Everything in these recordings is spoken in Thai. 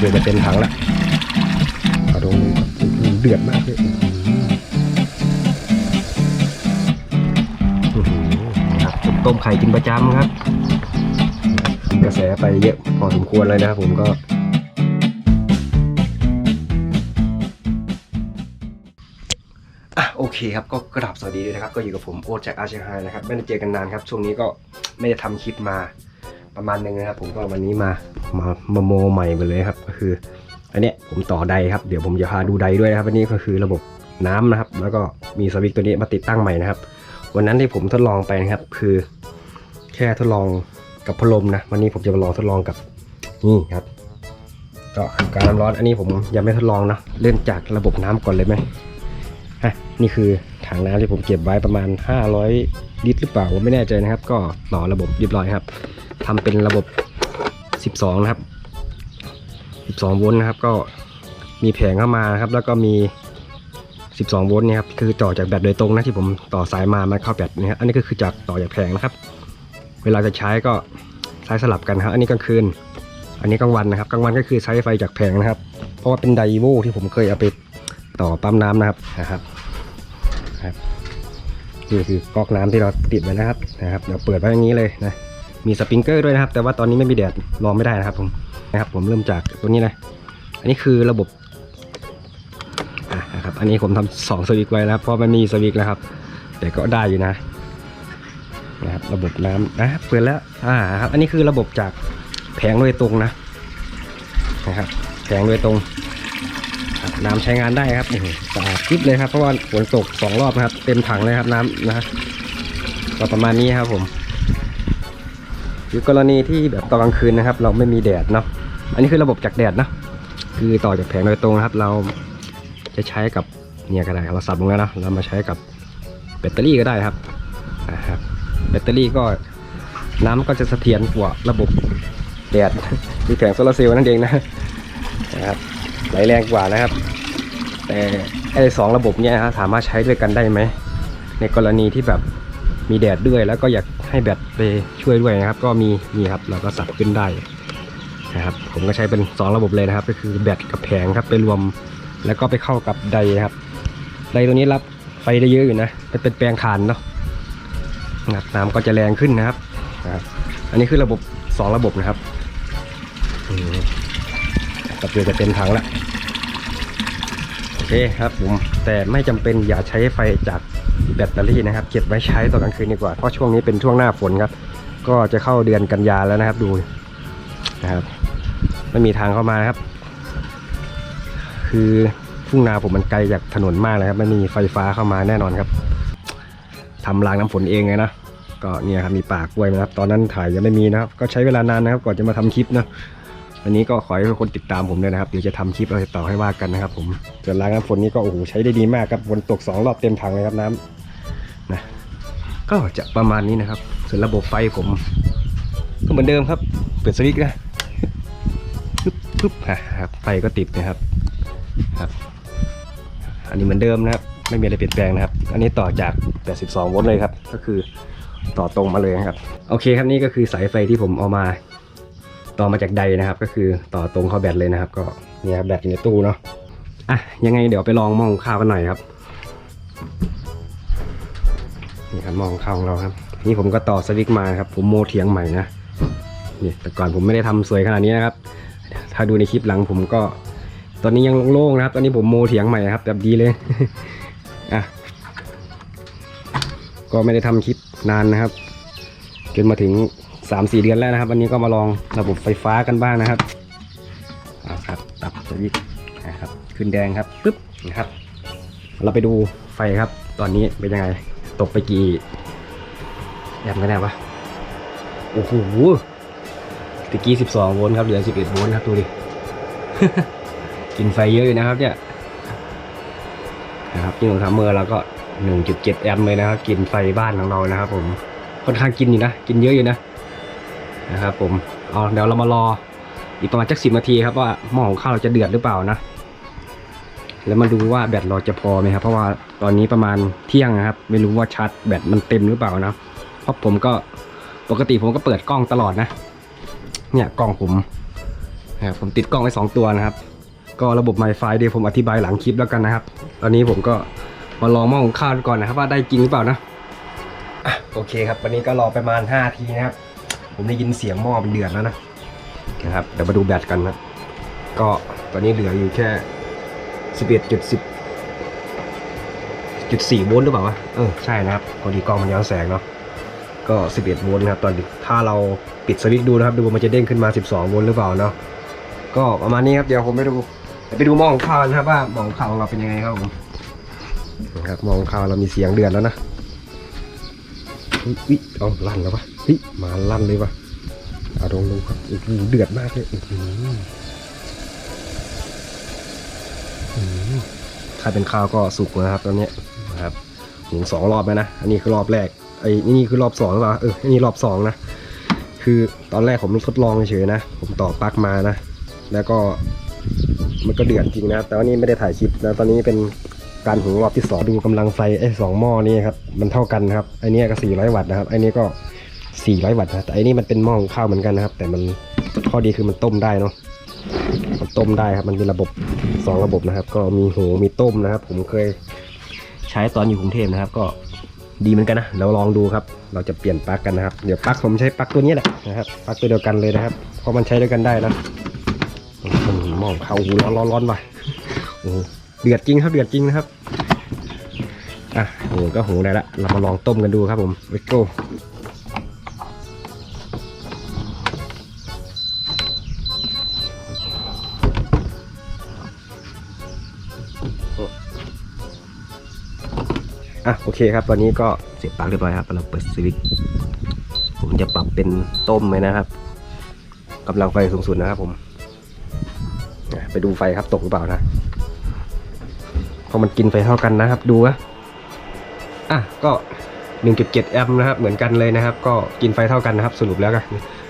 เดี๋ยวจะเต็มถังละเอาตรงเดือดมากเลยอื้อหือครับผมต้มไข่กินประจำครับ กระแสไปเยอะพอสมควรเลยนะครับผมก็อะโอเคครับก็กราบสวัสดีด้วยนะครับ ก็อยู่กับผมโอ๊ตจากอาเชียไฮนะครับ ไม่ได้เจอกันนานครับ ช่วงนี้ก็ไม่ได้ทำคลิปมา ประมาณหนึงนะครับ ผมก็วันนี้มามามาโมใหม่ไปเลยครับ ก็คืออันเนี้ยผมต่อไดครับเดี๋ยวผมจะพาดูไดด้วยนะครับอันนี้ก็คือระบบน้ำนะครับ แล้วก็มีสวิตตัวนี้มาติดตั้งใหม่นะครับ วันนั้นที่ผมทดลองไปนะครับ คือ แค่ทดลองกับพัดลมนะวันนี้ผมจะมาลองทดลองกับนี่ครับ ก็คือการน้ำร้อนอันนี้ผมยังไม่ทดลองนะเริ่มจากระบบน้ำก่อนเลยไหมฮะนี่คือถังน้ำที่ผมเก็บไว้ประมาณ 500 ลิตรหรือเปล่าผมไม่แน่ใจนะครับ ก็ต่อระบบเรียบร้อยครับ ทำเป็นระบบ 12 นะครับ 12 โวลต์นะครับ ก็มีแผงเข้ามาครับ แล้วก็มี 12 โวลต์นี่ครับคือต่อจากแบตโดยตรงนะที่ผมต่อสายมามาเข้าแบตนะครับอันนี้ก็คือจากต่อจากแผงนะครับ เวลาจะใช้ก็ใช้สลับกันครับ อันนี้กลางคืน อันนี้กลางวันนะครับกลางวันก็คือใช้ไฟจากแผงนะครับ เพราะว่าเป็นไดโวที่ผมเคยเอาไปต่อปั๊มน้ำนะครับนะครับครับนี่คือก๊อกน้ำที่เราติดไว้นะครับนะครับ เดี๋ยวเปิดไว้อย่างนี้เลยนะ มีสปริงเกอร์ด้วยนะครับ แต่ว่าตอนนี้ไม่มีแดดรอไม่ได้นะครับผมนะครับ ผมเริ่มจากตัวนี้นะอันนี้คือระบบอะนะครับอันนี้ผมทำสองสวิตช์ไว้นะครับเพราะมันมีสวิตช์นะครับ แต่ก็ได้อยู่นะนะครับระบบน้ำนะเปิดแล้วอ่าครับอันนี้คือระบบจากแผงโดยตรงนะนะครับแผงโดยตรงน้ำใช้งานได้ครับโอ้โหสะอาดคลิปเลยครับเพราะว่าฝนตกสองรอบนะครับ เต็มถังเลยครับน้ำนะก็ประมาณนี้ครับผม หรือกรณีที่แบบตอนกลางคืนนะครับ เราไม่มีแดดเนาะอันนี้คือระบบจากแดดนะคือต่อจากแผงโดยตรงนะครับ เราจะใช้กับเนี่ยก็ได้เราสับลงแล้วนะเรามาใช้กับแบตเตอรี่ก็ได้ครับนะครับแบตเตอรี่ก็น้ำก็จะเสถียรกว่าระบบแดดที่แผงโซลาร์เซลล์นั่นเองนะนะครับไหลแรงกว่านะครับ แต่ไอ้สองระบบเนี้ยนะสามารถใช้ด้วยกันได้ไหมในกรณีที่แบบ มีแดดด้วยแล้วก็อยากให้แบตไปช่วยด้วยนะครับ ก็มีนี่ครับเราก็สับขึ้นได้นะครับผมก็ใช้เป็น 2 ระบบเลยนะครับ ก็คือแบตกับแผงครับไปรวม แล้วก็ไปเข้ากับไดครับไดตัวนี้รับไฟได้เยอะอยู่นะเป็นเป็นแปลงถ่านเนาะนะน้ำก็จะแรงขึ้นนะครับนะครับ อันนี้คือระบบ 2 ระบบนะครับกับเดือจะเต็มถังละโอเคครับผมแต่ไม่จำเป็นอย่าใช้ไฟจาก แบตเตอรี่นะครับ เก็บไว้ใช้ตอนกลางคืนดีกว่า เพราะช่วงนี้เป็นช่วงหน้าฝนครับ ก็จะเข้าเดือนกันยาแล้วนะครับดูนะครับ ไม่มีทางเข้ามานะครับ คือทุ่งนาผมมันไกลจากถนนมากเลยครับ ไม่มีไฟฟ้าเข้ามาแน่นอนครับทำรางน้ำฝนเองเลยนะก็เนี่ยครับมีปากล้วยนะครับ ตอนนั้นถ่ายยังไม่มีนะครับ ก็ใช้เวลานานนะครับ ก่อนจะมาทำคลิปนะ อันนี้ก็ขอให้ทุกคนติดตามผมด้วยนะครับ เดี๋ยวจะทำคลิปอะไรต่อให้ว่ากันนะครับ ผมส่วนล้างน้ำฝนนี่ก็โอ้โหใช้ได้ดีมากครับฝนตกสองรอบเต็มถังเลยครับน้ำนะก็จะประมาณนี้นะครับ ส่วนระบบไฟผมก็เหมือนเดิมครับ เปิดสวิตช์นะปึ๊บปึ๊บอะครับไฟก็ติดนะครับครับ อันนี้เหมือนเดิมนะครับ ไม่มีอะไรเปลี่ยนแปลงนะครับ อันนี้ต่อจาก 82 โวลต์เลยครับ ก็คือต่อตรงมาเลยนะครับ โอเคครับนี่ก็คือสายไฟที่ผมเอามา ต่อมาจากใดนะครับ ก็คือต่อตรงเข้าแบตเลยนะครับ ก็เนี่ยแบตอยู่ในตู้เนาะอะยังไงเดี๋ยวไปลองมองข้าวกันหน่อยครับนี่ครับมองข้าวของเราครับ นี่ผมก็ต่อสวิตช์มาครับ ผมโมเถียงใหม่นะนี่แต่ก่อนผมไม่ได้ทำสวยขนาดนี้นะครับ ถ้าดูในคลิปหลังผมก็ ตอนนี้ยังโล่งๆนะครับ ตอนนี้ผมโมเถียงใหม่นะครับแบบดีเลยอะก็ไม่ได้ทำคลิปนานนะครับ จนมาถึง 3-4 เดือนแล้วนะครับ วันนี้ก็มาลองระบบไฟฟ้ากันบ้างนะครับเอาครับตับสวิตช์นะครับขึ้นแดงครับปึ๊บนะครับ เราไปดูไฟครับ ตอนนี้เป็นยังไงตกไปกี่แอมป์กันแน่วะโอ้โหตะกี้ 12 โวลต์ครับเหลือ 11 โวลต์ครับดูดิกินไฟเยอะอยู่นะครับเนี่ยนะครับที่ผมทำเมื่อเราก็ 1.7 แอมป์เลยนะครับ กินไฟบ้านของเรานะครับ ผมค่อนข้างกินอยู่นะ กินเยอะอยู่นะ นะครับผมเอาเดี๋ยวเรามารออีกประมาณจักสิบนาทีครับว่าหม้อของข้าวเราจะเดือดหรือเปล่านะ แล้วมาดูว่าแบตเราจะพอไหมครับ เพราะว่าตอนนี้ประมาณเที่ยงนะครับ ไม่รู้ว่าชาร์จแบตมันเต็มหรือเปล่านะ เพราะผมก็ปกติผมก็เปิดกล้องตลอดนะ เนี่ยกล้องผมนะครับผมติดกล้องไว้สองตัวนะครับ ก็ระบบ Wi-Fi เดี๋ยวผมอธิบายหลังคลิปแล้วกันนะครับ ตอนนี้ผมก็มาลองหม้อหุงข้าวก่อนนะครับ ว่าได้จริงหรือเปล่านะอะโอเคครับวันนี้ก็รอประมาณ5ทีนะครับ ผมได้ยินเสียงหม้อมันเดือดแล้วนะนะครับเดี๋ยวมาดูแบตกันนะก็ตอนนี้เหลืออยู่แค่11.10จุดสี่โวลต์หรือเปล่าวะเออใช่นะครับพอดีกล้องมันย้อนแสงเนาะก็11โวลต์นะครับตอนนี้ถ้าเราปิดสวิตช์ดูนะครับ ดูมันจะเด้งขึ้นมา12โวลต์หรือเปล่าเนาะก็ประมาณนี้ครับเดี๋ยวผมไปดูไปดูหม้อของข้าวนะครับว่าหม้อของข้าวของเราเป็นยังไงครับผมนะครับหม้อของข้าวเรามีเสียงเดือดแล้วนะอุ๊ยเอลั่นแล้วปะ ฮ้ยมาลั่นเลยปะอาลองดูครับโอ้โหเดือดมากเลยอื้อหืออื้อหือถ้าเป็นข้าวก็สุกนะครับตอนนี้นะครับหุงสองรอบแล้วนะ อันนี้คือรอบแรก ไอ้นี่คือรอบสองหรือเปล่า เออ อันนี้รอบสองนะ คือตอนแรกผมทดลองเฉยๆนะ ผมต่อปลั๊กมานะ แล้วก็มันก็เดือดจริงนะครับแต่ว่านี่ไม่ได้ถ่ายคลิปนะตอนนี้เป็นการหุงรอบที่สองดูกำลังไฟไอ้สองหม้อนี่ครับ มันเท่ากันครับ ไอ้นี่ก็400วัตต์นะครับ ไอ้นี่ก็ 400 วัตต์นะแต่อ้นี่มันเป็นหม้อหุงข้าวเหมือนกันนะครับ แต่มันข้อดีคือมันต้มได้เนาะมันต้มได้ครับ มันเป็นระบบสองระบบนะครับ ก็มีหูมีต้มนะครับ ผมเคยใช้ตอนอยู่กรุงเทพนะครับ ก็ดีเหมือนกันนะเราลองดูครับ เราจะเปลี่ยนปลั๊กกันนะครับ เดี๋ยวปลั๊กผมใช้ปลั๊กตัวนี้แหละนะครับปลั๊กตัวเดียวกันเลยนะครับ เพราะมันใช้ด้วยกันได้นะหม้อข้าวหร้อนร้อนร้อนว่ะโอ้เดือดจริงครับเดือดจริงนะครับอะโอ้โหก็หูได้ละเรามาลองต้มกันดูครับผม let's go อะโอเคครับตอนนี้ก็เสียบปลั๊กเรียบร้อยครับเราเปิดสวิตช์ผมจะปรับเป็นต้มเลยนะครับกำลังไฟสูงสุดนะครับผมไปดูไฟครับตกหรือเปล่านะเพราะมันกินไฟเท่ากันนะครับ ดูนะอะก็1.7แอมป์นะครับ เหมือนกันเลยนะครับ ก็กินไฟเท่ากันนะครับ สรุปแล้วกัน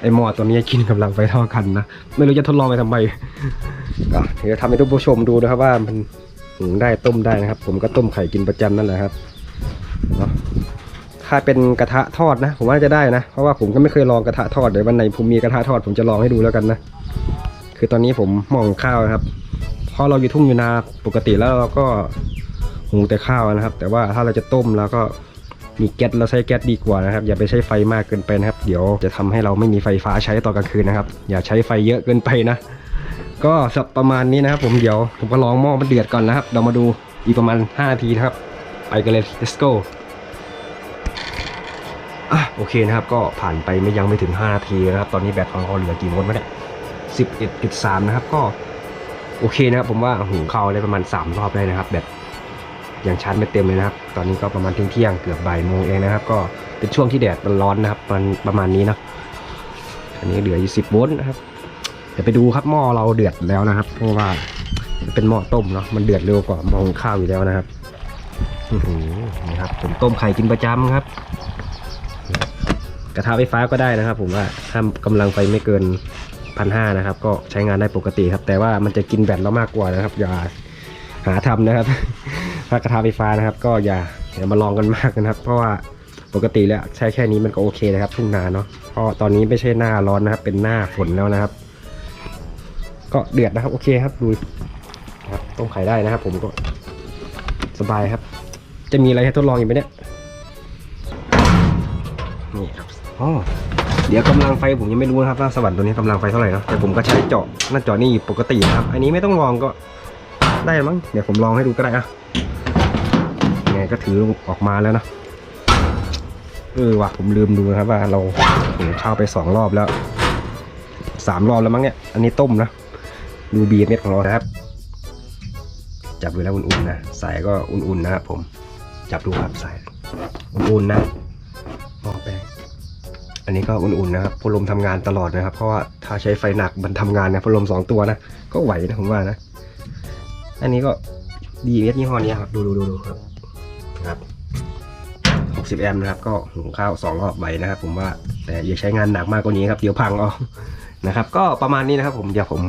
ไอหม้อตัวนี้กินกำลังไฟเท่ากันนะไม่รู้จะทดลองไปทำไมก็เดี๋ยวทำให้ทุกผู้ชมดูนะครับว่ามันได้ต้มได้นะครับ ผมก็ต้มไข่กินประจำนั่นแหละครับ เนาะถ้าเป็นกระทะทอดนะ ผมว่าจะได้นะ เพราะว่าผมก็ไม่เคยลองกระทะทอดเดี๋ยววันไหนผมมีกระทะทอดผมจะลองให้ดูแล้วกันนะ คือตอนนี้ผมหมองข้าวนะครับเพราะเราอยู่ทุ่งอยู่นาปกติแล้วเราก็หุงแต่ข้าวนะครับ แต่ว่าถ้าเราจะต้มแล้วก็มีแก๊สเราใช้แก๊สดีกว่านะครับ อย่าไปใช้ไฟมากเกินไปนะครับ เดี๋ยวจะทำให้เราไม่มีไฟฟ้าใช้ตอนกลางคืนนะครับ อย่าใช้ไฟเยอะเกินไปนะ ก็สักประมาณนี้นะครับ ผมเดี๋ยวผมก็ลองหม้อมันเดือดก่อนนะครับ เรามาดูอีกประมาณ5นาทีนะครับ ไปกันเลย let's go อะโอเคนะครับก็ผ่านไปไม่ยังไม่ถึง 5 นาทีนะครับ ตอนนี้แบตของเราเหลือกี่โวลต์วะเนี่ย11.3นะครับก็โอเคนะครับผมว่าหุงข้าวได้ประมาณ 3 รอบได้นะครับ แบตยังชาร์จไม่เต็มเลยนะครับ ตอนนี้ก็ประมาณเที่ยงเกือบบ่ายโมงเองนะครับ ก็เป็นช่วงที่แดดมันร้อนนะครับมันประมาณนี้นะอันนี้เหลืออยู่10โวลต์นะครับเดี๋ยวไปดูครับหม้อเราเดือดแล้วนะครับ เพราะว่าเป็นหม้อต้มเนาะมันเดือดเร็วกว่าหม้อหุงข้าวอยู่แล้วนะครับนี่ครับผมต้มไข่กินประจำครับ กระทะไฟฟ้าก็ได้นะครับ ผมว่าถ้ากำลังไฟไม่เกินพันห้านะครับ ก็ใช้งานได้ปกติครับ แต่ว่ามันจะกินแบตเรามากกว่านะครับ อย่าหาทำนะครับถ้ากระทะไฟฟ้านะครับ ก็อย่าอย่ามาลองกันมากนะครับ เพราะว่าปกติแล้วใช้แค่นี้มันก็โอเคนะครับ ทุ่งนาเนาะเพราะตอนนี้ไม่ใช่หน้าร้อนนะครับ เป็นหน้าฝนแล้วนะครับ ก็เดือดนะครับ โอเคครับดูนะครับต้มไข่ได้นะครับ ผมก็สบายครับ จะมีอะไรให้ทดลองอีกไหมเนี่ยนี่ครับ อ๋อเดี๋ยวกำลังไฟผมยังไม่รู้นะครับว่าสวรรค์ตัวนี้กำลังไฟเท่าไหร่เนาะแต่ผมก็ใช้เจาะหน้าเจาะนี่ปกตินะครับ อันนี้ไม่ต้องลองก็ได้มั้งเดี๋ยวผมลองให้ดูก็ได้อะยังไงก็ถือออกมาแล้วนะเออว่ะผมลืมดูนะครับว่าเราหุงข้าวไปสองรอบแล้วสามรอบแล้วมั้งเนี่ย อันนี้ต้มนะดูบีเม็ดของเรานะครับ จับดูแล้วอุ่นๆนะใส่ก็อุ่นๆนะครับผมจับดูครับใส่อุ่นๆนะ อันนี้ก็อุ่นๆนะครับพัดลมทำงานตลอดนะครับ เพราะว่าถ้าใช้ไฟหนักมันทำงานนะพัดลมสองตัวนะก็ไหวนะผมว่านะ อันนี้ก็ดีเม็ดยี่ห้อนี้ครับ ดูดูดูดูครับนะครับ60แอมป์นะครับ ก็หุงข้าวสองรอบไหวนะครับ ผมว่าแต่อย่าใช้งานหนักมากกว่านี้ครับเดี๋ยวพังเอนะครับ ก็ประมาณนี้นะครับ ผมเดี๋ยวผม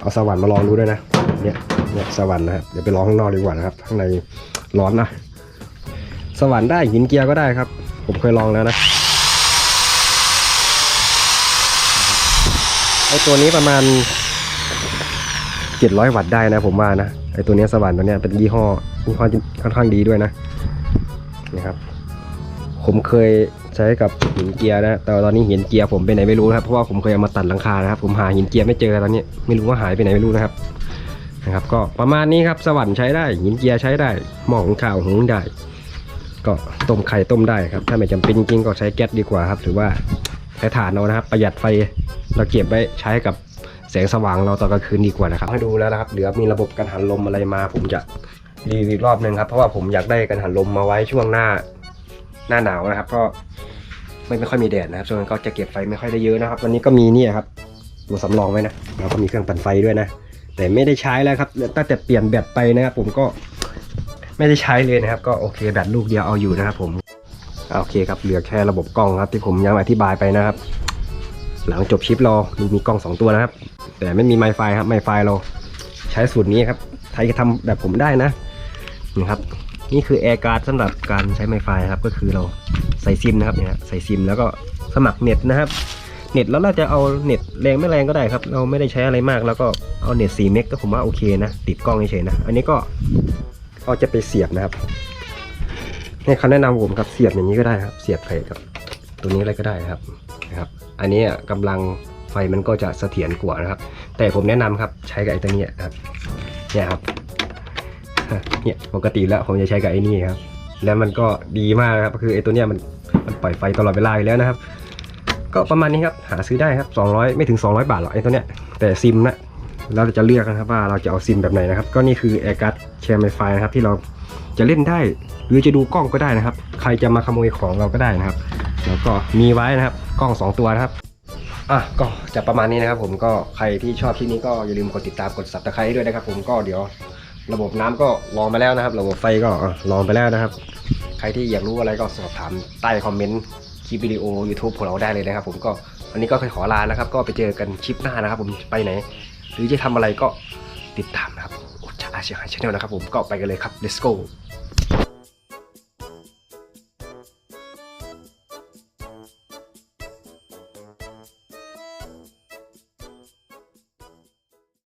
เอาสวรรค์มาลองดูด้วยนะเนี่ยเนี่ยสวรรค์นะครับเดี๋ยวไปลองข้างนอกดีกว่านะครับข้างในร้อนนะสวรรค์ได้หินเกียร์ก็ได้ครับ ผมเคยลองแล้วนะ อตัวนี้ประมาณ 700 วัตต์ได้นะผมว่านะไอตัวนี้สว่านตัวเนี้ยเป็นยี่ห้อยี่ห้อค่อนข้างดีด้วยนะนะครับ ผมเคยใช้กับหินเจียร์นะแต่ตอนนี้หินเจียร์ผมไปไหนไม่รู้นะครับเพราะว่าผมเคยเอามาตัดหลังคานะครับ ผมหาหินเจียร์ไม่เจอตอนนี้ไม่รู้ว่าหายไปไหนไม่รู้นะครับนะครับ ก็ประมาณนี้ครับสวรรค์ใช้ได้หินเจียร์ใช้ได้หม้อหุงข้าวหุงได้ ก็ต้มไข่ต้มได้ครับ ถ้าไม่จำเป็นจริงก็ใช้แก๊สดีกว่าครับ หรือว่า ใช้ถ่านเอานะครับ ประหยัดไฟเราเก็บไว้ใช้กับแสงสว่างเราตอนกลางคืนดีกว่านะครับให้ดูแล้วนะครับเหลือมีระบบกันหันลมอะไรมา ผมจะรีวิวรอบหนึ่งครับเพราะว่าผมอยากได้กันหันลมมาไว้ช่วงหน้าหน้าหนาวนะครับก็ไม่ไม่ค่อยมีแดดนะครับช่วงนั้นก็จะเก็บไฟไม่ค่อยได้เยอะนะครับวันนี้ก็มีนี่ครับตัวสำรองไว้นะแล้วก็มีเครื่องปั่นไฟด้วยนะ แต่ไม่ได้ใช้แล้วครับตั้งแต่เปลี่ยนแบตไปนะครับผมก็ไม่ได้ใช้เลยนะครับ ก็โอเคแบตลูกเดียวเอาอยู่นะครับผม โอเคครับเหลือแค่ระบบกล้องครับที่ผมยังอธิบายไปนะครับ หลังจบคลิปเราดูมีกล้องสองตัวนะครับ แต่ไม่มีไมไฟครับไมไฟเราใช้สูตรนี้ครับใครจะทำแบบผมได้นะนี่ครับนี่คือแอร์การ์ดสำหรับการใช้ไมไฟครับก็คือเราใส่ซิมนะครับเนี่ยใส่ซิมแล้วก็สมัครเน็ตนะครับ เน็ตแล้วเราจะเอาเน็ตแรงไม่แรงก็ได้ครับ เราไม่ได้ใช้อะไรมากแล้วก็เอาเน็ต4เมกก็ผมว่าโอเคนะ ติดกล้องเฉยๆนะ อันนี้ก็เอาจะไปเสียบนะครับ ให้เขาแนะนำผมครับเสียบอย่างนี้ก็ได้ครับ เสียบไปกับตัวนี้อะไรก็ได้ครับนะครับ อันนี้กำลังไฟมันก็จะเสถียรกว่านะครับ แต่ผมแนะนำครับใช้กับไอ้ตัวนี้ครับเนี่ยครับเนี่ยปกติแล้วผมจะใช้กับไอ้นี่ครับ แล้วมันก็ดีมากครับก็คือไอ้ตัวเนี้ยมันมันปล่อยไฟตลอดเวลาอยู่แล้วนะครับ ก็ประมาณนี้ครับหาซื้อได้ครับ 200 ไม่ถึง 200 บาทหรอกไอ้ตัวเนี้ยแต่ซิมนะเราจะเลือกนะครับว่าเราจะเอาซิมแบบไหนนะครับ ก็นี่คือ a i r g u d Share My File นะครับที่เรา จะเล่นได้ หรือจะดูกล้องก็ได้นะครับ ใครจะมาขโมยของเราก็ได้นะครับ แล้วก็มีไว้นะครับกล้อง 2 ตัวนะครับอะก็จะประมาณนี้นะครับ ผมก็ใครที่ชอบที่นี้ก็อย่าลืมกดติดตามกด subscribe ด้วยนะครับ ผมก็เดี๋ยวระบบน้ำก็ลองไปแล้วนะครับ ระบบไฟก็ลองไปแล้วนะครับ ใครที่อยากรู้อะไรก็สอบถามใต้คอมเมนต์คลิปวิดีโอ YouTube ของเราได้เลยนะครับ ผมก็วันนี้ก็ขอลาแล้วครับ ก็ไปเจอกันคลิปหน้านะครับ ผมไปไหน หรือจะทำอะไรก็ติดตามนะครับ เชียไฮชแนลนะครับผมก็ไปกันเลยครับ let's go